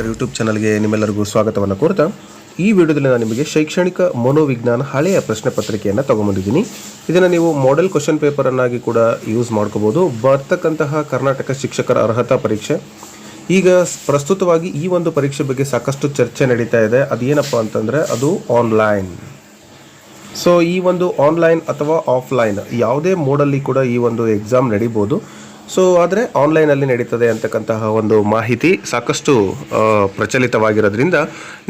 Centre YouTube ಚಾನಲ್ಗೆ ನಿಮ್ಮೆಲ್ಲರಿಗೂ ಸ್ವಾಗತವನ್ನು ಕೋರ್ತಾ ಈ ವಿಡಿಯೋದಲ್ಲಿ ನಾನು ನಿಮಗೆ ಶೈಕ್ಷಣಿಕ ಮನೋವಿಜ್ಞಾನ ಹಳೆಯ ಪ್ರಶ್ನೆ ಪತ್ರಿಕೆಯನ್ನು ತಗೊಂಬಂದಿದ್ದೀನಿ. ಇದನ್ನು ನೀವು ಮಾಡೆಲ್ ಕ್ವಶನ್ ಪೇಪರನ್ನಾಗಿ ಕೂಡ ಯೂಸ್ ಮಾಡ್ಕೋಬೋದು. ಬರ್ತಕ್ಕಂತಹ ಕರ್ನಾಟಕ ಶಿಕ್ಷಕರ ಅರ್ಹತಾ ಪರೀಕ್ಷೆ. ಈಗ ಪ್ರಸ್ತುತವಾಗಿ ಈ ಒಂದು ಪರೀಕ್ಷೆ ಬಗ್ಗೆ ಸಾಕಷ್ಟು ಚರ್ಚೆ ನಡೀತಾ ಇದೆ. ಅದೇನಪ್ಪ ಅಂತಂದರೆ ಅದು ಆನ್ಲೈನ್ ಸೊ ಈ ಒಂದು ಆನ್ಲೈನ್ ಅಥವಾ ಆಫ್ಲೈನ್ ಯಾವುದೇ ಮೋಡಲ್ಲಿ ಕೂಡ ಈ ಒಂದು ಎಕ್ಸಾಮ್ ನಡೀಬೋದು. ಸೊ ಆದರೆ ಆನ್ಲೈನಲ್ಲಿ ನಡೀತದೆ ಅಂತಕ್ಕಂತಹ ಒಂದು ಮಾಹಿತಿ ಸಾಕಷ್ಟು ಪ್ರಚಲಿತವಾಗಿರೋದ್ರಿಂದ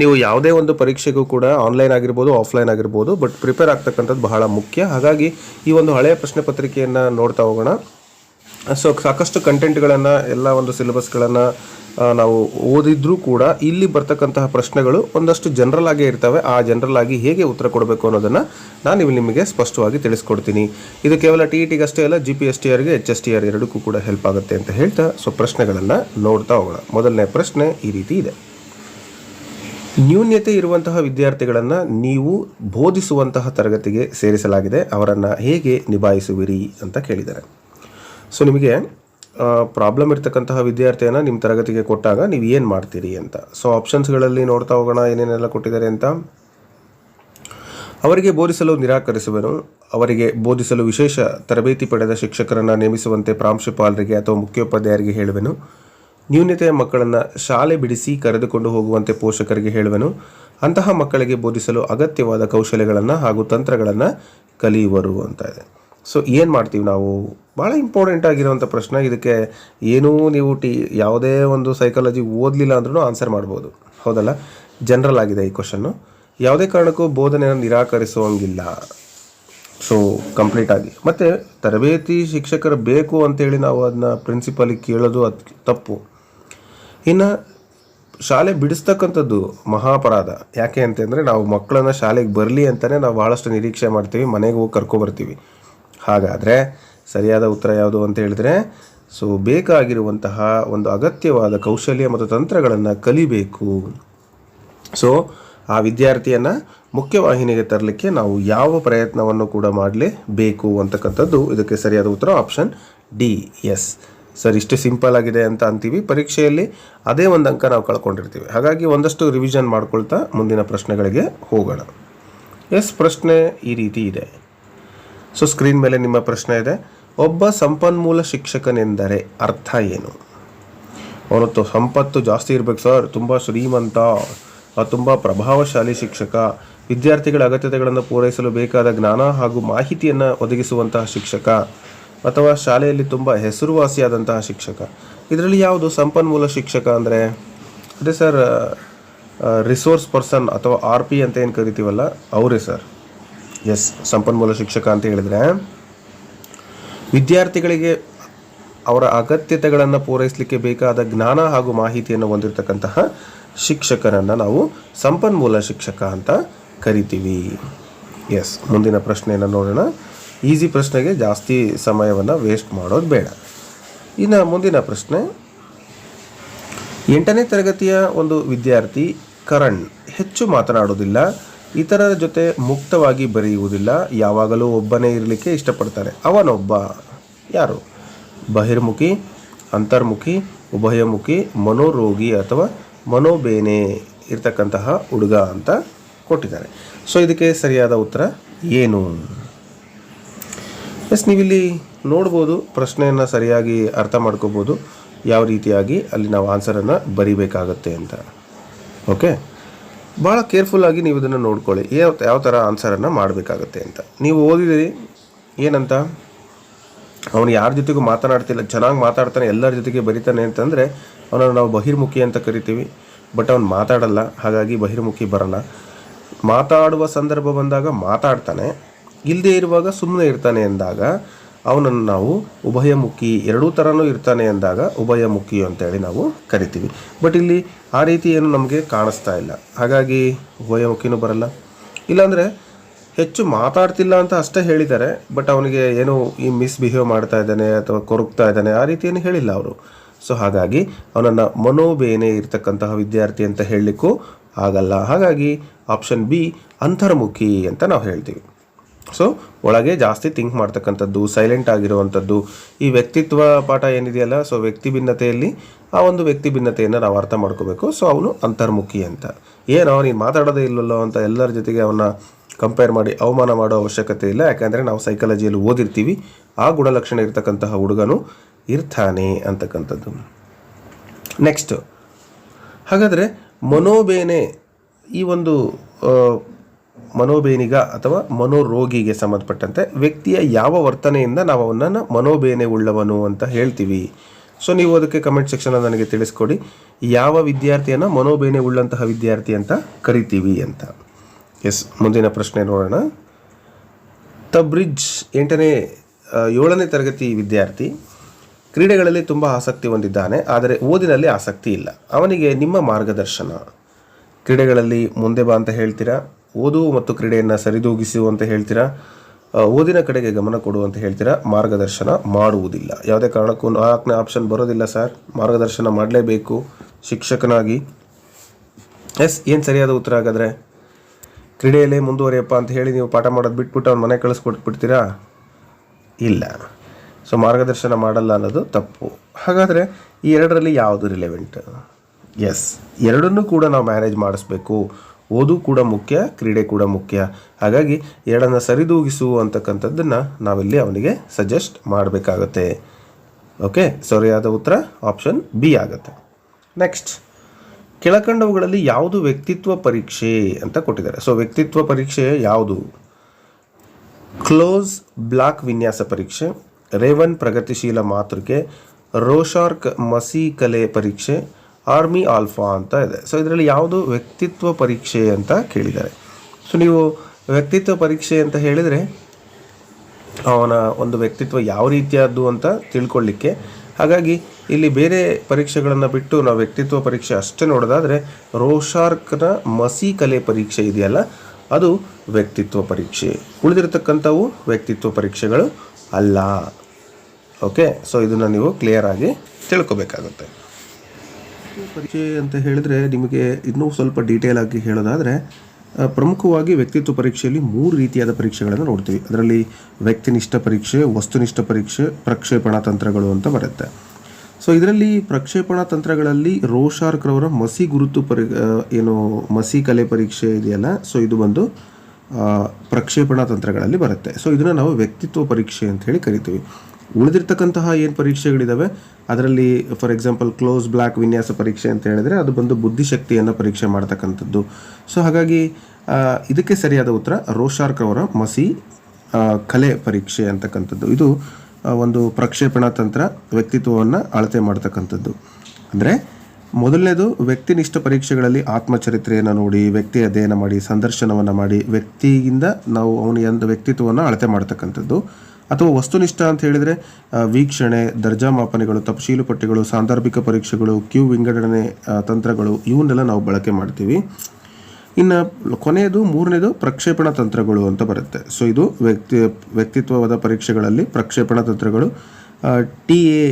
ನೀವು ಯಾವುದೇ ಒಂದು ಪರೀಕ್ಷೆಗೂ ಕೂಡ ಆನ್ಲೈನ್ ಆಗಿರ್ಬೋದು ಆಫ್ಲೈನ್ ಆಗಿರ್ಬೋದು ಬಟ್ ಪ್ರಿಪೇರ್ ಆಗ್ತಕ್ಕಂಥದ್ದು ಬಹಳ ಮುಖ್ಯ. ಹಾಗಾಗಿ ಈ ಒಂದು ಹಳೆಯ ಪ್ರಶ್ನೆ ಪತ್ರಿಕೆಯನ್ನು ನೋಡ್ತಾ ಹೋಗೋಣ. ಸೊ ಸಾಕಷ್ಟು ಕಂಟೆಂಟ್ಗಳನ್ನು ಎಲ್ಲ ಒಂದು ಸಿಲೆಬಸ್ಗಳನ್ನು ನಾವು ಓದಿದ್ರೂ ಕೂಡ ಇಲ್ಲಿ ಬರ್ತಕ್ಕಂತಹ ಪ್ರಶ್ನೆಗಳು ಒಂದಷ್ಟು ಜನರಲ್ ಆಗೇ ಇರ್ತವೆ. ಆ ಜನರಲ್ ಆಗಿ ಹೇಗೆ ಉತ್ತರ ಕೊಡಬೇಕು ಅನ್ನೋದನ್ನು ನಾನು ಇಲ್ಲಿ ನಿಮಗೆ ಸ್ಪಷ್ಟವಾಗಿ ತಿಳಿಸ್ಕೊಡ್ತೀನಿ. ಇದು ಕೇವಲ ಟಿ ಇ ಟಿಗೆ ಅಷ್ಟೇ ಅಲ್ಲ ಜಿ ಪಿ ಎಸ್ ಟಿ ಆರ್ಗೆ ಎಚ್ ಎಸ್ ಟಿ ಆರ್ ಎರಡಕ್ಕೂ ಕೂಡ ಹೆಲ್ಪ್ ಆಗುತ್ತೆ ಅಂತ ಹೇಳ್ತಾ ಸೊ ಪ್ರಶ್ನೆಗಳನ್ನು ನೋಡ್ತಾ ಹೋಗೋಣ. ಮೊದಲನೇ ಪ್ರಶ್ನೆ ಈ ರೀತಿ ಇದೆ. ನ್ಯೂನ್ಯತೆ ಇರುವಂತಹ ವಿದ್ಯಾರ್ಥಿಗಳನ್ನು ನೀವು ಬೋಧಿಸುವಂತಹ ತರಗತಿಗೆ ಸೇರಿಸಲಾಗಿದೆ. ಅವರನ್ನು ಹೇಗೆ ನಿಭಾಯಿಸುವಿರಿ ಅಂತ ಕೇಳಿದ್ದಾರೆ. ಸೊ ನಿಮಗೆ ಪ್ರಾಬ್ಲಮ್ ಇರ್ತಕ್ಕಂತಹ ವಿದ್ಯಾರ್ಥಿಯನ್ನು ನಿಮ್ಮ ತರಗತಿಗೆ ಕೊಟ್ಟಾಗ ನೀವು ಏನು ಮಾಡ್ತೀರಿ ಅಂತ. ಸೊ ಆಪ್ಷನ್ಸ್ಗಳಲ್ಲಿ ನೋಡ್ತಾ ಹೋಗೋಣ, ಏನೇನೆಲ್ಲ ಕೊಟ್ಟಿದ್ದಾರೆ ಅಂತ. ಅವರಿಗೆ ಬೋಧಿಸಲು ನಿರಾಕರಿಸುವೆನು. ಅವರಿಗೆ ಬೋಧಿಸಲು ವಿಶೇಷ ತರಬೇತಿ ಪಡೆದ ಶಿಕ್ಷಕರನ್ನು ನೇಮಿಸುವಂತೆ ಪ್ರಾಂಶುಪಾಲರಿಗೆ ಅಥವಾ ಮುಖ್ಯೋಪಾಧ್ಯಾಯರಿಗೆ ಹೇಳುವೆನು. ನ್ಯೂನತೆಯ ಮಕ್ಕಳನ್ನು ಶಾಲೆ ಬಿಡಿಸಿ ಕರೆದುಕೊಂಡು ಹೋಗುವಂತೆ ಪೋಷಕರಿಗೆ ಹೇಳುವೆನು. ಅಂತಹ ಮಕ್ಕಳಿಗೆ ಬೋಧಿಸಲು ಅಗತ್ಯವಾದ ಕೌಶಲ್ಯಗಳನ್ನು ಹಾಗೂ ತಂತ್ರಗಳನ್ನು ಕಲಿಯುವರು ಅಂತ ಇದೆ. ಸೊ ಏನು ಮಾಡ್ತೀವಿ ನಾವು? ಭಾಳ ಇಂಪಾರ್ಟೆಂಟ್ ಆಗಿರುವಂಥ ಪ್ರಶ್ನೆ. ಇದಕ್ಕೆ ಏನೂ ನೀವು ಟಿ, ಯಾವುದೇ ಒಂದು ಸೈಕಾಲಜಿ ಓದಲಿಲ್ಲ ಅಂದ್ರೂ ಆನ್ಸರ್ ಮಾಡ್ಬೋದು. ಹೌದಲ್ಲ? ಜನರಲ್ ಆಗಿದೆ ಈ ಕ್ವಶನ್ನು ಯಾವುದೇ ಕಾರಣಕ್ಕೂ ಬೋಧನೆಯನ್ನು ನಿರಾಕರಿಸುವಂಗಿಲ್ಲ. ಸೊ ಕಂಪ್ಲೀಟ್ ಆಗಿ. ಮತ್ತು ತರಬೇತಿ ಶಿಕ್ಷಕರು ಬೇಕು ಅಂತೇಳಿ ನಾವು ಅದನ್ನ ಪ್ರಿನ್ಸಿಪಲಿಗೆ ಕೇಳೋದು ಅದು ತಪ್ಪು. ಇನ್ನು ಶಾಲೆ ಬಿಡಿಸ್ತಕ್ಕಂಥದ್ದು ಮಹಾಪರಾಧ. ಯಾಕೆ ಅಂತಂದರೆ ನಾವು ಮಕ್ಕಳನ್ನು ಶಾಲೆಗೆ ಬರಲಿ ಅಂತಲೇ ನಾವು ಭಾಳಷ್ಟು ನಿರೀಕ್ಷೆ ಮಾಡ್ತೀವಿ, ಮನೆಗೆ ಹೋಗಿ ಕರ್ಕೊಬರ್ತೀವಿ ಹಾಗಾದರೆ ಸರಿಯಾದ ಉತ್ತರ ಯಾವುದು ಅಂತ ಹೇಳಿದರೆ ಸೊ ಬೇಕಾಗಿರುವಂತಹ ಒಂದು ಅಗತ್ಯವಾದ ಕೌಶಲ್ಯ ಮತ್ತು ತಂತ್ರಗಳನ್ನು ಕಲಿಬೇಕು. ಸೊ ಆ ವಿದ್ಯಾರ್ಥಿಯನ್ನು ಮುಖ್ಯವಾಹಿನಿಗೆ ತರಲಿಕ್ಕೆ ನಾವು ಯಾವ ಪ್ರಯತ್ನವನ್ನು ಕೂಡ ಮಾಡಲೇಬೇಕು ಅಂತಕ್ಕಂಥದ್ದು ಇದಕ್ಕೆ ಸರಿಯಾದ ಉತ್ತರ ಆಪ್ಷನ್ ಡಿ ಎಸ್ ಸರ್, ಇಷ್ಟು ಸಿಂಪಲ್ ಆಗಿದೆ ಅಂತ ಅಂತೀವಿ. ಪರೀಕ್ಷೆಯಲ್ಲಿ ಅದೇ ಒಂದು ಅಂಕ ನಾವು ಕಳ್ಕೊಂಡಿರ್ತೀವಿ. ಹಾಗಾಗಿ ಒಂದಷ್ಟು ರಿವಿಷನ್ ಮಾಡ್ಕೊಳ್ತಾ ಮುಂದಿನ ಪ್ರಶ್ನೆಗಳಿಗೆ ಹೋಗೋಣ. ಎಸ್ ಪ್ರಶ್ನೆ ಈ ರೀತಿ ಇದೆ. ಸೊ ಸ್ಕ್ರೀನ್ ಮೇಲೆ ನಿಮ್ಮ ಪ್ರಶ್ನೆ ಇದೆ. ಒಬ್ಬ ಸಂಪನ್ಮೂಲ ಶಿಕ್ಷಕನೆಂದರೆ ಅರ್ಥ ಏನು? ಅವನು ಸಂಪತ್ತು ಜಾಸ್ತಿ ಇರಬೇಕು ಸರ್. ತುಂಬ ಶ್ರೀಮಂತ ತುಂಬ ಪ್ರಭಾವಶಾಲಿ ಶಿಕ್ಷಕ. ವಿದ್ಯಾರ್ಥಿಗಳ ಅಗತ್ಯತೆಗಳನ್ನು ಪೂರೈಸಲು ಬೇಕಾದ ಜ್ಞಾನ ಹಾಗೂ ಮಾಹಿತಿಯನ್ನು ಒದಗಿಸುವಂತಹ ಶಿಕ್ಷಕ ಅಥವಾ ಶಾಲೆಯಲ್ಲಿ ತುಂಬ ಹೆಸರುವಾಸಿಯಾದಂತಹ ಶಿಕ್ಷಕ. ಇದರಲ್ಲಿ ಯಾವುದು ಸಂಪನ್ಮೂಲ ಶಿಕ್ಷಕ ಅಂದರೆ? ಅದೇ ಸರ್ ರಿಸೋರ್ಸ್ ಪರ್ಸನ್ ಅಥವಾ ಆರ್ ಪಿ ಅಂತ ಏನು ಕರಿತೀವಲ್ಲ, ಅವರೇ ಸರ್. ಎಸ್, ಸಂಪನ್ಮೂಲ ಶಿಕ್ಷಕ ಅಂತ ಹೇಳಿದ್ರೆ, ವಿದ್ಯಾರ್ಥಿಗಳಿಗೆ ಅವರ ಅಗತ್ಯತೆಗಳನ್ನು ಪೂರೈಸಲಿಕ್ಕೆ ಬೇಕಾದ ಜ್ಞಾನ ಹಾಗೂ ಮಾಹಿತಿಯನ್ನು ಹೊಂದಿರತಕ್ಕಂತಹ ಶಿಕ್ಷಕರನ್ನು ನಾವು ಸಂಪನ್ಮೂಲ ಶಿಕ್ಷಕ ಅಂತ ಕರಿತೀವಿ. ಎಸ್, ಮುಂದಿನ ಪ್ರಶ್ನೆಯನ್ನು ನೋಡೋಣ. ಈಸಿ ಪ್ರಶ್ನೆಗೆ ಜಾಸ್ತಿ ಸಮಯವನ್ನು ವೇಸ್ಟ್ ಮಾಡೋದು ಬೇಡ. ಇನ್ನು ಮುಂದಿನ ಪ್ರಶ್ನೆ, ಎಂಟನೇ ತರಗತಿಯ ಒಂದು ವಿದ್ಯಾರ್ಥಿ ಕರಣ್ ಹೆಚ್ಚು ಮಾತನಾಡುವುದಿಲ್ಲ. ಇತರರ ಜೊತೆ ಮುಕ್ತವಾಗಿ ಬರೆಯುವುದಿಲ್ಲ. ಯಾವಾಗಲೂ ಒಬ್ಬನೇ ಇರಲಿಕ್ಕೆ ಇಷ್ಟಪಡ್ತಾರೆ. ಅವನೊಬ್ಬ ಯಾರು? ಬಹಿರ್ಮುಖಿ, ಅಂತರ್ಮುಖಿ, ಉಭಯಮುಖಿ, ಮನೋರೋಗಿ ಅಥವಾ ಮನೋಬೇನೆ ಇರ್ತಕ್ಕಂತಹ ಹುಡುಗ ಅಂತ ಕೊಟ್ಟಿದ್ದಾರೆ. ಸೊ, ಇದಕ್ಕೆ ಸರಿಯಾದ ಉತ್ತರ ಏನು? ಎಸ್, ನೀವಿಲ್ಲಿ ನೋಡ್ಬೋದು, ಪ್ರಶ್ನೆಯನ್ನು ಸರಿಯಾಗಿ ಅರ್ಥ ಮಾಡ್ಕೋಬೋದು. ಯಾವ ರೀತಿಯಾಗಿ ಅಲ್ಲಿ ನಾವು ಆನ್ಸರನ್ನು ಬರಿಬೇಕಾಗತ್ತೆ ಅಂತ. ಓಕೆ? ಭಾಳ ಕೇರ್ಫುಲ್ಲಾಗಿ ನೀವು ಇದನ್ನು ನೋಡ್ಕೊಳ್ಳಿ. ಯಾವ ಯಾವ ಥರ ಆನ್ಸರನ್ನು ಮಾಡಬೇಕಾಗತ್ತೆ ಅಂತ. ನೀವು ಓದಿದಿರಿ ಏನಂತ? ಅವನು ಯಾರ ಜೊತೆಗೂ ಮಾತನಾಡ್ತಿಲ್ಲ. ಚೆನ್ನಾಗಿ ಮಾತಾಡ್ತಾನೆ, ಎಲ್ಲರ ಜೊತೆಗೆ ಬರಿತಾನೆ ಅಂತಂದರೆ ಅವನನ್ನು ನಾವು ಬಹಿರ್ಮುಖಿ ಅಂತ ಕರಿತೀವಿ. ಬಟ್ ಅವನು ಮಾತಾಡಲ್ಲ. ಹಾಗಾಗಿ ಬಹಿರ್ಮುಖಿ ಬರಲ್ಲ. ಮಾತಾಡುವ ಸಂದರ್ಭ ಬಂದಾಗ ಮಾತಾಡ್ತಾನೆ. ಇಲ್ಲದೇ ಇರುವಾಗ ಸುಮ್ಮನೆ ಇರ್ತಾನೆ ಎಂದಾಗ ಅವನನ್ನು ನಾವು ಉಭಯಮುಖಿ ಎರಡೂ ಥರನೂ ಇರ್ತಾನೆ ಅಂದಾಗ ಉಭಯಮುಖಿ ಅಂತೇಳಿ ನಾವು ಕರಿತೀವಿ. ಬಟ್ ಇಲ್ಲಿ ಆ ರೀತಿ ಏನು ನಮಗೆ ಕಾಣಿಸ್ತಾ ಇಲ್ಲ. ಹಾಗಾಗಿ ಉಭಯಮುಖಿನೂ ಬರಲ್ಲ. ಇಲ್ಲಾಂದರೆ ಹೆಚ್ಚು ಮಾತಾಡ್ತಿಲ್ಲ ಅಂತ ಅಷ್ಟೇ ಹೇಳಿದ್ದಾರೆ. ಬಟ್ ಅವನಿಗೆ ಏನು ಈ ಮಿಸ್ಬಿಹೇವ್ ಮಾಡ್ತಾ ಇದ್ದಾನೆ ಅಥವಾ ಕೊರಗ್ತಾ ಇದ್ದಾನೆ ಆ ರೀತಿ ಏನು ಹೇಳಿಲ್ಲ ಅವರು. ಸೊ ಹಾಗಾಗಿ ಅವನನ್ನು ಮನೋಬೇನೆ ಇರತಕ್ಕಂತಹ ವಿದ್ಯಾರ್ಥಿ ಅಂತ ಹೇಳಲಿಕ್ಕೂ ಆಗಲ್ಲ. ಹಾಗಾಗಿ ಆಪ್ಷನ್ ಬಿ ಅಂತರ್ಮುಖಿ ಅಂತ ನಾವು ಹೇಳ್ತೀವಿ. ಸೊ ಒಳಗೆ ಜಾಸ್ತಿ ಥಿಂಕ್ ಮಾಡ್ತಕ್ಕಂಥದ್ದು ಸೈಲೆಂಟ್ ಆಗಿರುವಂಥದ್ದು, ಈ ವ್ಯಕ್ತಿತ್ವ ಪಾಠ ಏನಿದೆಯಲ್ಲ ಸೊ ವ್ಯಕ್ತಿ ಭಿನ್ನತೆಯಲ್ಲಿ ಆ ಒಂದು ವ್ಯಕ್ತಿ ಭಿನ್ನತೆಯನ್ನು ನಾವು ಅರ್ಥ ಮಾಡ್ಕೋಬೇಕು. ಸೊ ಅವನು ಅಂತರ್ಮುಖಿ ಅಂತ. ಏನು ಅವನಿಗೆ ಮಾತಾಡೋದೇ ಇಲ್ಲಲ್ಲೋ ಅಂತ ಎಲ್ಲರ ಜೊತೆಗೆ ಅವನ್ನ ಕಂಪೇರ್ ಮಾಡಿ ಅವಮಾನ ಮಾಡೋ ಅವಶ್ಯಕತೆ ಇಲ್ಲ. ಯಾಕೆಂದರೆ ನಾವು ಸೈಕಾಲಜಿಯಲ್ಲಿ ಓದಿರ್ತೀವಿ. ಆ ಗುಣಲಕ್ಷಣ ಇರ್ತಕ್ಕಂತಹ ಹುಡುಗನು ಇರ್ತಾನೆ ಅಂತಕ್ಕಂಥದ್ದು. ನೆಕ್ಸ್ಟ್ ಹಾಗಾದರೆ ಮನೋಬೇನೆ ಈ ಒಂದು ಮನೋಬೇನಿಗ ಅಥವಾ ಮನೋರೋಗಿಗೆ ಸಂಬಂಧಪಟ್ಟಂತೆ ವ್ಯಕ್ತಿಯ ಯಾವ ವರ್ತನೆಯಿಂದ ನಾವು ಅವನನ್ನು ಮನೋಬೇನೆ ಉಳ್ಳವನು ಅಂತ ಹೇಳ್ತೀವಿ. ಸೊ ನೀವು ಅದಕ್ಕೆ ಕಮೆಂಟ್ ಸೆಕ್ಷನ್ ನನಗೆ ತಿಳಿಸ್ಕೊಡಿ. ಯಾವ ವಿದ್ಯಾರ್ಥಿಯನ್ನು ಮನೋಬೇನೆ ಉಳ್ಳಂತಹ ವಿದ್ಯಾರ್ಥಿ ಅಂತ ಕರಿತೀವಿ ಅಂತ. ಎಸ್ ಮುಂದಿನ ಪ್ರಶ್ನೆ ನೋಡೋಣ. ತಬ್ರಿಜ್ ಎಂಟನೇ ಏಳನೇ ತರಗತಿ ವಿದ್ಯಾರ್ಥಿ ಕ್ರೀಡೆಗಳಲ್ಲಿ ತುಂಬ ಆಸಕ್ತಿ ಹೊಂದಿದ್ದಾನೆ, ಆದರೆ ಓದಿನಲ್ಲಿ ಆಸಕ್ತಿ ಇಲ್ಲ. ಅವನಿಗೆ ನಿಮ್ಮ ಮಾರ್ಗದರ್ಶನ. ಕ್ರೀಡೆಗಳಲ್ಲಿ ಮುಂದೆ ಬಾ ಅಂತ ಹೇಳ್ತೀರಾ? ಓದು ಮತ್ತು ಕ್ರೀಡೆಯನ್ನು ಸರಿದೂಗಿಸು ಅಂತ ಹೇಳ್ತೀರಾ? ಓದಿನ ಕಡೆಗೆ ಗಮನ ಕೊಡು ಅಂತ ಹೇಳ್ತೀರಾ? ಮಾರ್ಗದರ್ಶನ ಮಾಡುವುದಿಲ್ಲ. ಯಾವುದೇ ಕಾರಣಕ್ಕೂ ನಾಲ್ಕನೇ ಆಪ್ಷನ್ ಬರೋದಿಲ್ಲ ಸರ್. ಮಾರ್ಗದರ್ಶನ ಮಾಡಲೇಬೇಕು ಶಿಕ್ಷಕನಾಗಿ. ಎಸ್, ಏನು ಸರಿಯಾದ ಉತ್ತರ ಹಾಗಾದರೆ? ಕ್ರೀಡೆಯಲ್ಲೇ ಮುಂದುವರಿಯಪ್ಪ ಅಂತ ಹೇಳಿ ನೀವು ಪಾಠ ಮಾಡೋದು ಬಿಟ್ಬಿಟ್ಟು ಅವ್ನ ಮನೆ ಕಳಿಸ್ಕೊಟ್ಬಿಡ್ತೀರಾ? ಇಲ್ಲ. ಸೊ ಮಾರ್ಗದರ್ಶನ ಮಾಡಲ್ಲ ಅನ್ನೋದು ತಪ್ಪು. ಹಾಗಾದರೆ ಈ ಎರಡರಲ್ಲಿ ಯಾವುದು ರಿಲೆವೆಂಟ್ ಎಸ್, ಎರಡನ್ನೂ ಕೂಡ ನಾವು ಮ್ಯಾನೇಜ್ ಮಾಡಿಸ್ಬೇಕು. ಓದು ಕೂಡ ಮುಖ್ಯ, ಕ್ರೀಡೆ ಕೂಡ ಮುಖ್ಯ. ಹಾಗಾಗಿ ಎರಡನ್ನು ಸರಿದೂಗಿಸು ಅಂತಕ್ಕಂಥದ್ದನ್ನು ನಾವಿಲ್ಲಿ ಅವನಿಗೆ ಸಜೆಸ್ಟ್ ಮಾಡಬೇಕಾಗತ್ತೆ. ಓಕೆ ಸರಿಯಾದ ಉತ್ತರ? ಆಪ್ಷನ್ ಬಿ ಆಗುತ್ತೆ. ನೆಕ್ಸ್ಟ್ ಕೆಳಕಂಡವುಗಳಲ್ಲಿ ಯಾವುದು ವ್ಯಕ್ತಿತ್ವ ಪರೀಕ್ಷೆ ಅಂತ ಕೊಟ್ಟಿದ್ದಾರೆ. ಸೊ ವ್ಯಕ್ತಿತ್ವ ಪರೀಕ್ಷೆ ಯಾವುದು? ಕ್ಲೋಸ್ ಬ್ಲಾಕ್ ವಿನ್ಯಾಸ ಪರೀಕ್ಷೆ, ರೇವನ್ ಪ್ರಗತಿಶೀಲ ಮಾತೃಕೆ ರೋಶಾರ್ಕ್ ಮಸಿ ಕಲೆ ಪರೀಕ್ಷೆ ಆರ್ಮಿ ಆಲ್ಫಾ ಅಂತ ಇದೆ. ಸೊ ಇದರಲ್ಲಿ ಯಾವುದು? ವ್ಯಕ್ತಿತ್ವ ಪರೀಕ್ಷೆ ಅಂತ ಕೇಳಿದ್ದಾರೆ. ಸೊ ನೀವು ವ್ಯಕ್ತಿತ್ವ ಪರೀಕ್ಷೆ ಅಂತ ಹೇಳಿದರೆ ಅವನ ಒಂದು ವ್ಯಕ್ತಿತ್ವ ಯಾವ ರೀತಿಯಾದ್ದು ಅಂತ ತಿಳ್ಕೊಳ್ಳಿಕ್ಕೆ. ಹಾಗಾಗಿ, ಇಲ್ಲಿ ಬೇರೆ ಪರೀಕ್ಷೆಗಳನ್ನು ಬಿಟ್ಟು ನಾವು ವ್ಯಕ್ತಿತ್ವ ಪರೀಕ್ಷೆ ಅಷ್ಟೇ ನೋಡೋದಾದರೆ ರೋಶಾರ್ಕ್ನ ಮಸಿ ಕಲೆ ಪರೀಕ್ಷೆ ಇದೆಯಲ್ಲ, ಅದು ವ್ಯಕ್ತಿತ್ವ ಪರೀಕ್ಷೆ. ಉಳಿದಿರತಕ್ಕಂಥವು ವ್ಯಕ್ತಿತ್ವ ಪರೀಕ್ಷೆಗಳು ಅಲ್ಲ. ಓಕೆ ಸೊ ಇದನ್ನು ನೀವು ಕ್ಲಿಯರ್ ಆಗಿ ತಿಳ್ಕೊಬೇಕಾಗುತ್ತೆ. ಪರೀಕ್ಷೆ ಅಂತ ಹೇಳಿದ್ರೆ ನಿಮಗೆ ಇನ್ನೂ ಸ್ವಲ್ಪ ಡೀಟೇಲ್ ಆಗಿ ಹೇಳೋದಾದರೆ ಪ್ರಮುಖವಾಗಿ ವ್ಯಕ್ತಿತ್ವ ಪರೀಕ್ಷೆಯಲ್ಲಿ ಮೂರು ರೀತಿಯಾದ ಪರೀಕ್ಷೆಗಳನ್ನು ನೋಡ್ತೀವಿ. ಅದರಲ್ಲಿ ವ್ಯಕ್ತಿನಿಷ್ಠ ಪರೀಕ್ಷೆ, ವಸ್ತುನಿಷ್ಠ ಪರೀಕ್ಷೆ, ಪ್ರಕ್ಷೇಪಣಾ ತಂತ್ರಗಳು ಅಂತ ಬರುತ್ತೆ. ಸೊ ಇದರಲ್ಲಿ ಪ್ರಕ್ಷೇಪಣಾ ತಂತ್ರಗಳಲ್ಲಿ ರೋಶಾರ್ಕ್ರವರ ಮಸಿ ಗುರುತು ಪರಿ ಏನು, ಮಸಿ ಕಲೆ ಪರೀಕ್ಷೆ ಇದೆಯಲ್ಲ ಸೊ ಇದು ಬಂದು ಪ್ರಕ್ಷೇಪಣಾ ತಂತ್ರಗಳಲ್ಲಿ ಬರುತ್ತೆ. ಸೊ ಇದನ್ನು ನಾವು ವ್ಯಕ್ತಿತ್ವ ಪರೀಕ್ಷೆ ಅಂತ ಹೇಳಿ ಕರಿತೀವಿ. ಉಳಿದಿರ್ತಕ್ಕಂತಹ ಏನು ಪರೀಕ್ಷೆಗಳಿದ್ದಾವೆ ಅದರಲ್ಲಿ ಫಾರ್ ಎಕ್ಸಾಂಪಲ್ ಕ್ಲೋಸ್ ಬ್ಲ್ಯಾಕ್ ವಿನ್ಯಾಸ ಪರೀಕ್ಷೆ ಅಂತ ಹೇಳಿದರೆ, ಅದು ಬಂದು ಬುದ್ಧಿಶಕ್ತಿಯನ್ನು ಪರೀಕ್ಷೆ ಮಾಡ್ತಕ್ಕಂಥದ್ದು. ಸೊ ಹಾಗಾಗಿ ಇದಕ್ಕೆ ಸರಿಯಾದ ಉತ್ತರ ರೋಶಾರ್ಕ್ ಅವರ ಮಸಿ ಕಲೆ ಪರೀಕ್ಷೆ ಅಂತಕ್ಕಂಥದ್ದು. ಇದು ಒಂದು ಪ್ರಕ್ಷೇಪಣಾ ತಂತ್ರ ವ್ಯಕ್ತಿತ್ವವನ್ನು ಅಳತೆ ಮಾಡ್ತಕ್ಕಂಥದ್ದು. ಅಂದರೆ, ಮೊದಲನೇದು ವ್ಯಕ್ತಿನಿಷ್ಠ ಪರೀಕ್ಷೆಗಳಲ್ಲಿ ಆತ್ಮಚರಿತ್ರೆಯನ್ನು ನೋಡಿ, ವ್ಯಕ್ತಿ ಅಧ್ಯಯನ ಮಾಡಿ, ಸಂದರ್ಶನವನ್ನು ಮಾಡಿ, ವ್ಯಕ್ತಿಯಿಂದ ನಾವು ಅವನ ಒಂದು ವ್ಯಕ್ತಿತ್ವವನ್ನು ಅಳತೆ ಮಾಡ್ತಕ್ಕಂಥದ್ದು. ಅಥವಾ ವಸ್ತುನಿಷ್ಠ ಅಂತ ಹೇಳಿದರೆ ವೀಕ್ಷಣೆ, ದರ್ಜಾ ಮಾಪನೆಗಳು, ತಪಶೀಲು ಪಟ್ಟಿಗಳು, ಸಾಂದರ್ಭಿಕ ಪರೀಕ್ಷೆಗಳು, ಕ್ಯೂ ವಿಂಗಡಣೆ ತಂತ್ರಗಳು ಇವನ್ನೆಲ್ಲ ನಾವು ಬಳಕೆ ಮಾಡ್ತೀವಿ. ಇನ್ನು ಕೊನೆಯದು, ಮೂರನೇದು ಪ್ರಕ್ಷೇಪಣ ತಂತ್ರಗಳು ಅಂತ ಬರುತ್ತೆ. ಸೊ ಇದು ವ್ಯಕ್ತಿ, ವ್ಯಕ್ತಿತ್ವವಾದ ಪರೀಕ್ಷೆಗಳಲ್ಲಿ ಪ್ರಕ್ಷೇಪಣ ತಂತ್ರಗಳು. ಟಿ ಎ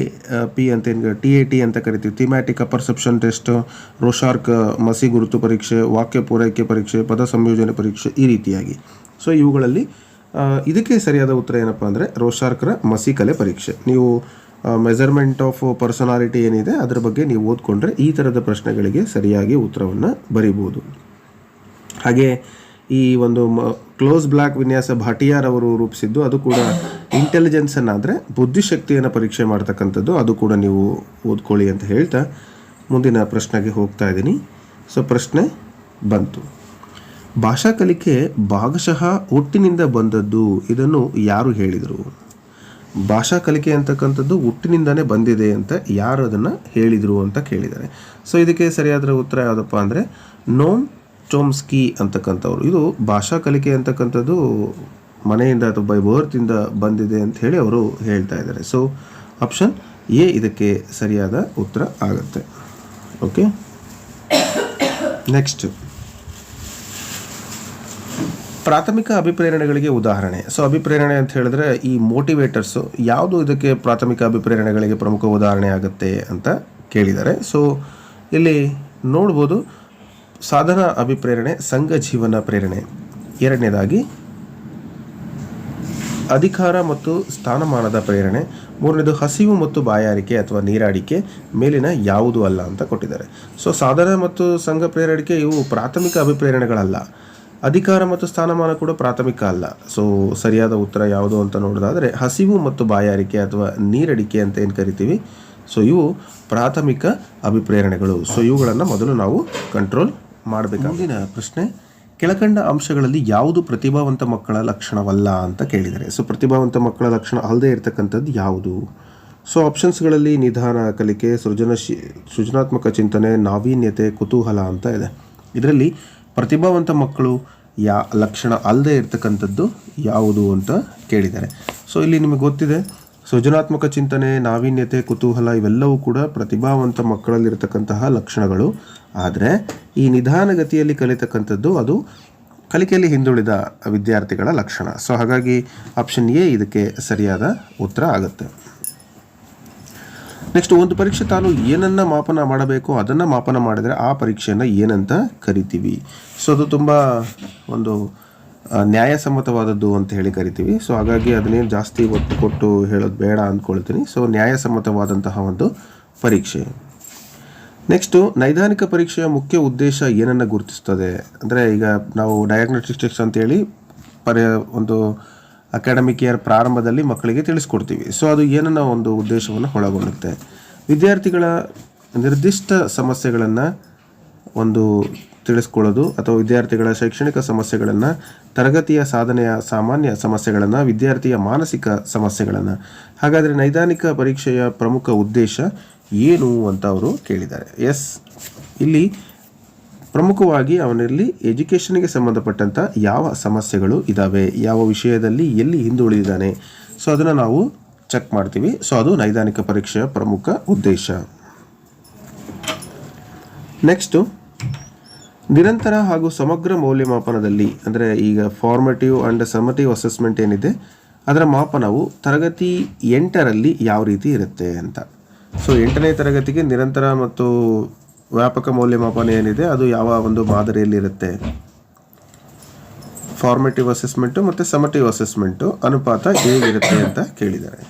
ಪಿ ಅಂತ ಏನು, ಟಿ ಎ ಟಿ ಅಂತ ಕರಿತೀವಿ. ಥಿಮ್ಯಾಟಿಕ್ ಪರ್ಸೆಪ್ಷನ್ ಟೆಸ್ಟ್ ರೋಶಾರ್ಕ್ ಮಸಿ ಗುರುತು ಪರೀಕ್ಷೆ, ವಾಕ್ಯ ಪೂರೈಕೆ ಪರೀಕ್ಷೆ, ಪದ ಸಂಯೋಜನೆ ಪರೀಕ್ಷೆ ಈ ರೀತಿಯಾಗಿ. ಸೊ ಇವುಗಳಲ್ಲಿ ಇದಕ್ಕೆ ಸರಿಯಾದ ಉತ್ತರ ಏನಪ್ಪ ಅಂದರೆ ರೋಷಾರ್ಕರ ಮಸಿ ಕಲೆ ಪರೀಕ್ಷೆ. ನೀವು ಮೆಜರ್ಮೆಂಟ್ ಆಫ್ ಪರ್ಸನಾಲಿಟಿ ಏನಿದೆ, ಅದರ ಬಗ್ಗೆ ನೀವು ಓದ್ಕೊಂಡ್ರೆ ಈ ಥರದ ಪ್ರಶ್ನೆಗಳಿಗೆ ಸರಿಯಾಗಿ ಉತ್ತರವನ್ನು ಬರೀಬೋದು ಹಾಗೆ ಈ ಒಂದು ಕ್ಲೋಸ್ ಬ್ಲಾಕ್ ವಿನ್ಯಾಸ ಭಾಟಿಯಾರ್ ಅವರು ರೂಪಿಸಿದ್ದು, ಅದು ಕೂಡ ಇಂಟೆಲಿಜೆನ್ಸನ್ನು ಆದರೆ ಬುದ್ಧಿಶಕ್ತಿಯನ್ನು ಪರೀಕ್ಷೆ ಮಾಡ್ತಕ್ಕಂಥದ್ದು, ಅದು ಕೂಡ ನೀವು ಓದ್ಕೊಳ್ಳಿ ಅಂತ ಹೇಳ್ತಾ ಮುಂದಿನ ಪ್ರಶ್ನೆಗೆ ಹೋಗ್ತಾ ಇದ್ದೀನಿ. ಸೊ ಪ್ರಶ್ನೆ ಬಂತು. ಭಾಷಾ ಕಲಿಕೆ ಭಾಗಶಃ ಹುಟ್ಟಿನಿಂದ ಬಂದದ್ದು ಇದನ್ನು ಯಾರು ಹೇಳಿದರು? ಭಾಷಾ ಕಲಿಕೆ ಅಂತಕ್ಕಂಥದ್ದು ಹುಟ್ಟಿನಿಂದನೇ ಬಂದಿದೆ ಅಂತ ಯಾರು ಅದನ್ನು ಹೇಳಿದರು ಅಂತ ಕೇಳಿದ್ದಾರೆ. ಸೊ ಇದಕ್ಕೆ ಸರಿಯಾದ ಉತ್ತರ ಯಾವುದಪ್ಪ ಅಂದರೆ, ನೋಮ್ ಚೋಮ್ಸ್ಕಿ ಅಂತಕ್ಕಂಥವ್ರು. ಇದು ಭಾಷಾ ಕಲಿಕೆ ಅಂತಕ್ಕಂಥದ್ದು ಮನೆಯಿಂದ ಅಥವಾ ಬೈ ಬರ್ತಿಂದ ಬಂದಿದೆ ಅಂತ ಹೇಳಿ ಅವರು ಹೇಳ್ತಾ ಇದ್ದಾರೆ. ಸೊ ಆಪ್ಷನ್ ಎ ಇದಕ್ಕೆ ಸರಿಯಾದ ಉತ್ತರ ಆಗುತ್ತೆ. ಓಕೆ ನೆಕ್ಸ್ಟ್ ಪ್ರಾಥಮಿಕ ಅಭಿಪ್ರೇರಣೆಗಳಿಗೆ ಉದಾಹರಣೆ. ಸೊ ಅಭಿಪ್ರೇರಣೆ ಅಂತ ಹೇಳಿದ್ರೆ ಈ ಮೋಟಿವೇಟರ್ಸು ಯಾವುದು ಇದಕ್ಕೆ ಪ್ರಾಥಮಿಕ ಅಭಿಪ್ರೇರಣೆಗಳಿಗೆ ಪ್ರಮುಖ ಉದಾಹರಣೆ ಆಗುತ್ತೆ ಅಂತ ಕೇಳಿದ್ದಾರೆ. ಸೊ ಇಲ್ಲಿ ನೋಡ್ಬೋದು ಸಾಧನ ಅಭಿಪ್ರೇರಣೆ, ಸಂಘ ಜೀವನ ಪ್ರೇರಣೆ. ಎರಡನೇದಾಗಿ ಅಧಿಕಾರ ಮತ್ತು ಸ್ಥಾನಮಾನದ ಪ್ರೇರಣೆ. ಮೂರನೇದು ಹಸಿವು ಮತ್ತು ಬಾಯಾರಿಕೆ ಅಥವಾ ನೀರಾಡಿಕೆ ಮೇಲಿನ ಯಾವುದು ಅಲ್ಲ ಅಂತ ಕೊಟ್ಟಿದ್ದಾರೆ. ಸೊ ಸಾಧನ ಮತ್ತು ಸಂಘ ಪ್ರೇರಣೆ ಇವು ಪ್ರಾಥಮಿಕ ಅಭಿಪ್ರೇರಣೆಗಳಲ್ಲ. ಅಧಿಕಾರ ಮತ್ತು ಸ್ಥಾನಮಾನ ಕೂಡ ಪ್ರಾಥಮಿಕ ಅಲ್ಲ. ಸೊ ಸರಿಯಾದ ಉತ್ತರ ಯಾವುದು ಅಂತ ನೋಡೋದಾದರೆ, ಹಸಿವು ಮತ್ತು ಬಾಯಾರಿಕೆ ಅಥವಾ ನೀರಡಿಕೆ ಅಂತ ಏನು ಕರಿತೀವಿ? ಸೊ ಇವು ಪ್ರಾಥಮಿಕ ಅಭಿಪ್ರೇರಣೆಗಳು. ಸೊ ಇವುಗಳನ್ನು ಮೊದಲು ನಾವು ಕಂಟ್ರೋಲ್ ಮಾಡಬೇಕು ಮುಂದಿನ ಪ್ರಶ್ನೆ, ಕೆಳಕಂಡ ಅಂಶಗಳಲ್ಲಿ ಯಾವುದು ಪ್ರತಿಭಾವಂತ ಮಕ್ಕಳ ಲಕ್ಷಣವಲ್ಲ ಅಂತ ಕೇಳಿದರೆ. ಸೊ ಪ್ರತಿಭಾವಂತ ಮಕ್ಕಳ ಲಕ್ಷಣ ಅಲ್ಲದೆ ಇರತಕ್ಕಂಥದ್ದು ಯಾವುದು? ಸೊ ಆಪ್ಷನ್ಸ್ಗಳಲ್ಲಿ ನಿಧಾನ ಕಲಿಕೆ, ಸೃಜನಶೀ, ಸೃಜನಾತ್ಮಕ ಚಿಂತನೆ, ನಾವೀನ್ಯತೆ, ಕುತೂಹಲ ಅಂತ ಇದೆ. ಇದರಲ್ಲಿ ಪ್ರತಿಭಾವಂತ ಮಕ್ಕಳು ಯಾ ಲಕ್ಷಣ ಅಲ್ಲದೆ ಇರತಕ್ಕಂಥದ್ದು ಯಾವುದು ಅಂತ ಕೇಳಿದ್ದಾರೆ. ಸೊ ಇಲ್ಲಿ ನಿಮಗೆ ಗೊತ್ತಿದೆ, ಸೃಜನಾತ್ಮಕ ಚಿಂತನೆ, ನಾವೀನ್ಯತೆ, ಕುತೂಹಲ ಇವೆಲ್ಲವೂ ಕೂಡ ಪ್ರತಿಭಾವಂತ ಮಕ್ಕಳಲ್ಲಿರ್ತಕ್ಕಂತಹ ಲಕ್ಷಣಗಳು. ಆದರೆ, ಈ ನಿಧಾನಗತಿಯಲ್ಲಿ ಕಲಿತಕ್ಕಂಥದ್ದು ಅದು ಕಲಿಕೆಯಲ್ಲಿ ಹಿಂದುಳಿದ ವಿದ್ಯಾರ್ಥಿಗಳ ಲಕ್ಷಣ. ಸೊ ಹಾಗಾಗಿ ಆಪ್ಷನ್ ಎ ಇದಕ್ಕೆ ಸರಿಯಾದ ಉತ್ತರ ಆಗುತ್ತೆ. ನೆಕ್ಸ್ಟ್ ಒಂದು ಪರೀಕ್ಷೆ ತಾನು ಏನನ್ನು ಮಾಪನ ಮಾಡಬೇಕು ಅದನ್ನು ಮಾಪನ ಮಾಡಿದರೆ ಆ ಪರೀಕ್ಷೆಯನ್ನು ಏನಂತ ಕರಿತೀವಿ. ಸೊ ಅದು ತುಂಬ ಒಂದು ನ್ಯಾಯಸಮ್ಮತವಾದದ್ದು ಅಂತ ಹೇಳಿ ಕರಿತೀವಿ. ಸೊ ಹಾಗಾಗಿ ಅದನ್ನೇನು ಜಾಸ್ತಿ ಒತ್ತು ಕೊಟ್ಟು ಹೇಳೋದು ಬೇಡ ಅಂದ್ಕೊಳ್ತೀನಿ. ಸೊ ನ್ಯಾಯಸಮ್ಮತವಾದಂತಹ ಒಂದು ಪರೀಕ್ಷೆ. ನೆಕ್ಸ್ಟು ನೈದಾನಿಕ ಪರೀಕ್ಷೆಯ ಮುಖ್ಯ ಉದ್ದೇಶ ಏನನ್ನು ಗುರುತಿಸ್ತದೆ? ಅಂದರೆ ಈಗ ನಾವು ಡಯಾಗ್ನೋಸ್ಟಿಕ್ಸ್ ಅಂತೇಳಿ ಒಂದು ಅಕಾಡೆಮಿಕ್ ಇಯರ್ ಪ್ರಾರಂಭದಲ್ಲಿ ಮಕ್ಕಳಿಗೆ ತಿಳಿಸ್ಕೊಡ್ತೀವಿ. ಸೊ ಅದು ಏನನ್ನ ಒಂದು ಉದ್ದೇಶವನ್ನು ಒಳಗೊಳ್ಳುತ್ತೆ. ವಿದ್ಯಾರ್ಥಿಗಳ ನಿರ್ದಿಷ್ಟ ಸಮಸ್ಯೆಗಳನ್ನು ಒಂದು ತಿಳಿಸ್ಕೊಳ್ಳೋದು ಅಥವಾ ವಿದ್ಯಾರ್ಥಿಗಳ ಶೈಕ್ಷಣಿಕ ಸಮಸ್ಯೆಗಳನ್ನು, ತರಗತಿಯ ಸಾಧನೆಯ ಸಾಮಾನ್ಯ ಸಮಸ್ಯೆಗಳನ್ನು, ವಿದ್ಯಾರ್ಥಿಯ ಮಾನಸಿಕ ಸಮಸ್ಯೆಗಳನ್ನು. ಹಾಗಾದರೆ ನೈದಾನಿಕ ಪರೀಕ್ಷೆಯ ಪ್ರಮುಖ ಉದ್ದೇಶ ಏನು ಅಂತ ಅವರು ಕೇಳಿದ್ದಾರೆ. ಎಸ್ ಇಲ್ಲಿ ಪ್ರಮುಖವಾಗಿ ಅವನಲ್ಲಿ ಎಜುಕೇಷನ್ಗೆ ಸಂಬಂಧಪಟ್ಟಂಥ ಯಾವ ಸಮಸ್ಯೆಗಳು ಇದ್ದಾವೆ ಯಾವ ವಿಷಯದಲ್ಲಿ ಎಲ್ಲಿ ಹಿಂದುಳಿದಿದ್ದಾನೆ, ಸೊ ಅದನ್ನು ನಾವು ಚೆಕ್ ಮಾಡ್ತೀವಿ. ಸೊ ಅದು ನೈದಾನಿಕ ಪರೀಕ್ಷೆಯ ಪ್ರಮುಖ ಉದ್ದೇಶ. ನೆಕ್ಸ್ಟು ನಿರಂತರ ಹಾಗೂ ಸಮಗ್ರ ಮೌಲ್ಯಮಾಪನದಲ್ಲಿ, ಅಂದರೆ ಈಗ ಫಾರ್ಮೇಟಿವ್ ಆ್ಯಂಡ್ ಸಮಟಿವ್ ಅಸೆಸ್ಮೆಂಟ್ ಏನಿದೆ, ಅದರ ಮಾಪನವು ತರಗತಿ ಎಂಟರಲ್ಲಿ ಯಾವ ರೀತಿ ಇರುತ್ತೆ ಅಂತ. ಸೊ ಎಂಟನೇ ತರಗತಿಗೆ ನಿರಂತರ ಮತ್ತು ವ್ಯಾಪಕ ಮೌಲ್ಯಮಾಪನ ಏನಿದೆ, ಅದು ಯಾವ ಒಂದು ಮಾದರಿಯಲ್ಲಿ ಇರುತ್ತೆ ಫಾರ್ಮೇಟಿವ್ ಅಸೆಸ್ಮೆಂಟು ಮತ್ತು ಸಮಟಿವ್ ಅಸೆಸ್ಮೆಂಟು ಅನುಪಾತ ಹೇಗಿರುತ್ತೆ ಅಂತ ಕೇಳಿದ್ದಾರೆ.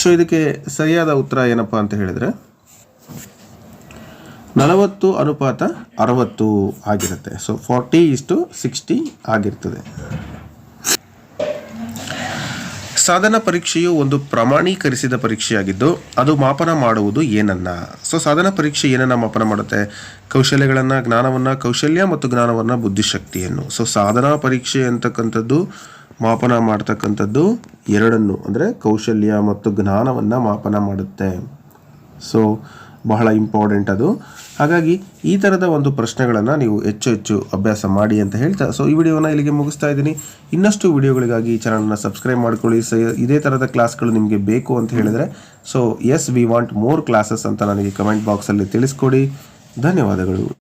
ಸೊ ಇದಕ್ಕೆ ಸರಿಯಾದ ಉತ್ತರ ಏನಪ್ಪ ಅಂತ ಹೇಳಿದರೆ, ನಲವತ್ತು ಅನುಪಾತ ಅರವತ್ತು ಆಗಿರುತ್ತೆ. ಸೊ ಫಾರ್ಟಿ ಇಷ್ಟು ಸಿಕ್ಸ್ಟಿ ಆಗಿರ್ತದೆ. ಸಾಧನ ಪರೀಕ್ಷೆಯು ಒಂದು ಪ್ರಮಾಣೀಕರಿಸಿದ ಪರೀಕ್ಷೆಯಾಗಿದ್ದು, ಅದು ಮಾಪನ ಮಾಡುವುದು ಏನನ್ನ? ಸೊ ಸಾಧನ ಪರೀಕ್ಷೆ ಏನನ್ನ ಮಾಪನ ಮಾಡುತ್ತೆ? ಕೌಶಲ್ಯಗಳನ್ನು, ಜ್ಞಾನವನ್ನು, ಕೌಶಲ್ಯ ಮತ್ತು ಜ್ಞಾನವನ್ನು ಬುದ್ಧಿಶಕ್ತಿಯನ್ನು. ಸೊ ಸಾಧನಾ ಪರೀಕ್ಷೆ ಅಂತಕ್ಕಂಥದ್ದು, ಮಾಪನ ಮಾಡ್ತಕ್ಕಂಥದ್ದು ಎರಡನ್ನು, ಅಂದರೆ ಕೌಶಲ್ಯ ಮತ್ತು ಜ್ಞಾನವನ್ನು ಮಾಪನ ಮಾಡುತ್ತೆ. ಸೊ ಬಹಳ ಇಂಪಾರ್ಟೆಂಟ್ ಅದು. ಹಾಗಾಗಿ ಈ ಥರದ ಒಂದು ಪ್ರಶ್ನೆಗಳನ್ನು ನೀವು ಹೆಚ್ಚು ಹೆಚ್ಚು ಅಭ್ಯಾಸ ಮಾಡಿ ಅಂತ ಹೇಳ್ತಾ ಸೊ ಈ ವಿಡಿಯೋನ ಇಲ್ಲಿಗೆ ಮುಗಿಸ್ತಾ ಇದ್ದೀನಿ. ಇನ್ನಷ್ಟು ವಿಡಿಯೋಗಳಿಗಾಗಿ ಈ ಚಾನಲ್ನ ಸಬ್ಸ್ಕ್ರೈಬ್ ಮಾಡ್ಕೊಳ್ಳಿ. ಸೊ ಇದೇ ಥರದ ಕ್ಲಾಸ್ಗಳು ನಿಮಗೆ ಬೇಕು ಅಂತ ಹೇಳಿದರೆ so as we want more classes ಅಂತ ನನಗೆ ಕಮೆಂಟ್ ಬಾಕ್ಸಲ್ಲಿ ತಿಳಿಸ್ಕೊಡಿ. ಧನ್ಯವಾದಗಳು.